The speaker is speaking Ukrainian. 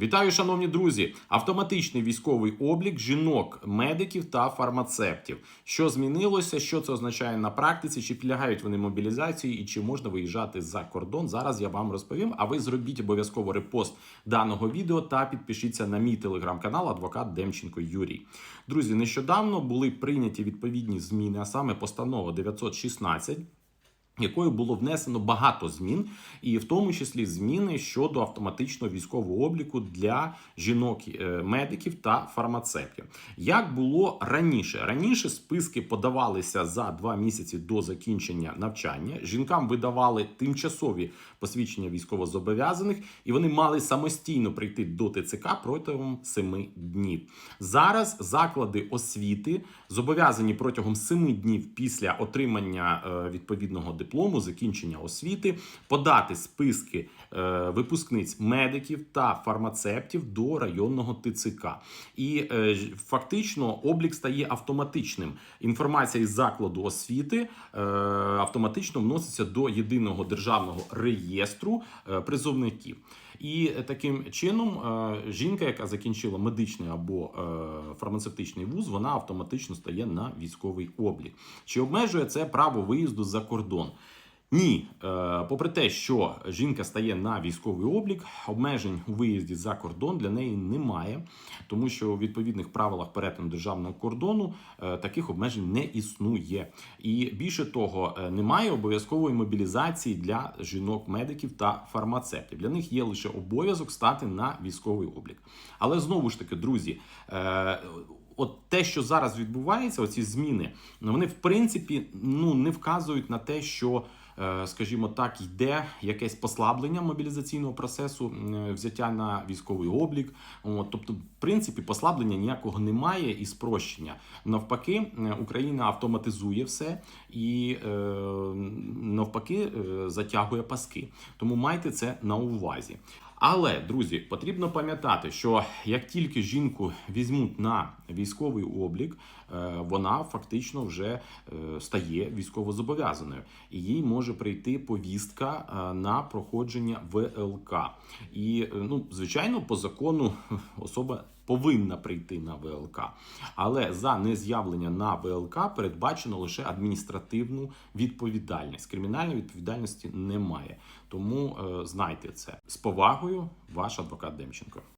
Вітаю, шановні друзі! Автоматичний військовий облік жінок, медиків та фармацевтів. Що змінилося? Що це означає на практиці? Чи підлягають вони мобілізації і чи можна виїжджати за кордон? Зараз я вам розповім. А ви зробіть обов'язково репост даного відео та підпишіться на мій телеграм-канал Адвокат Демченко Юрій. Друзі, нещодавно були прийняті відповідні зміни, а саме постанова 916 якою було внесено багато змін, і в тому числі зміни щодо автоматичного військового обліку для жінок, е, медиків та фармацевтів. Як було раніше? Раніше списки подавалися за два місяці до закінчення навчання. Жінкам видавали тимчасові посвідчення військовозобов'язаних, і вони мали самостійно прийти до ТЦК протягом семи днів. Зараз заклади освіти зобов'язані протягом семи днів після отримання е, відповідного диплому, закінчення освіти, подати списки е, випускниць медиків та фармацевтів до районного ТЦК. І е, фактично облік стає автоматичним. Інформація із закладу освіти е, автоматично вноситься до єдиного державного реєстру е, призовників. І таким чином е, жінка, яка закінчила медичний або е, фармацевтичний вуз, вона автоматично стає на військовий облік. Чи обмежує це право виїзду за кордон? Ні, Е, попри те, що жінка стає на військовий облік, обмежень у виїзді за кордон для неї немає, тому що у відповідних правилах перетину державного кордону е, таких обмежень не існує. І більше того, е, немає обов'язкової мобілізації для жінок-медиків та фармацевтів. Для них є лише обов'язок стати на військовий облік. Але знову ж таки, друзі. От те, що зараз відбувається, оці зміни, вони в принципі ну не вказують на те, що, скажімо так, йде якесь послаблення мобілізаційного процесу е, взяття на військовий облік. Тобто, в принципі, послаблення ніякого немає і спрощення. Навпаки, е, Україна автоматизує все і е, навпаки е, затягує паски. Тому майте це на увазі. Але, друзі, потрібно пам'ятати, що як тільки жінку візьмуть на військовий облік, е, вона фактично вже е, стає військовозобов'язаною, і їй може прийти повістка е, на проходження ВЛК. І, ну, звичайно, по закону особа повинна прийти на ВЛК. Але за нез'явлення на ВЛК передбачено лише адміністративну відповідальність. Кримінальної відповідальності немає. Тому е, знайте це з повагою, ваш адвокат Демченко.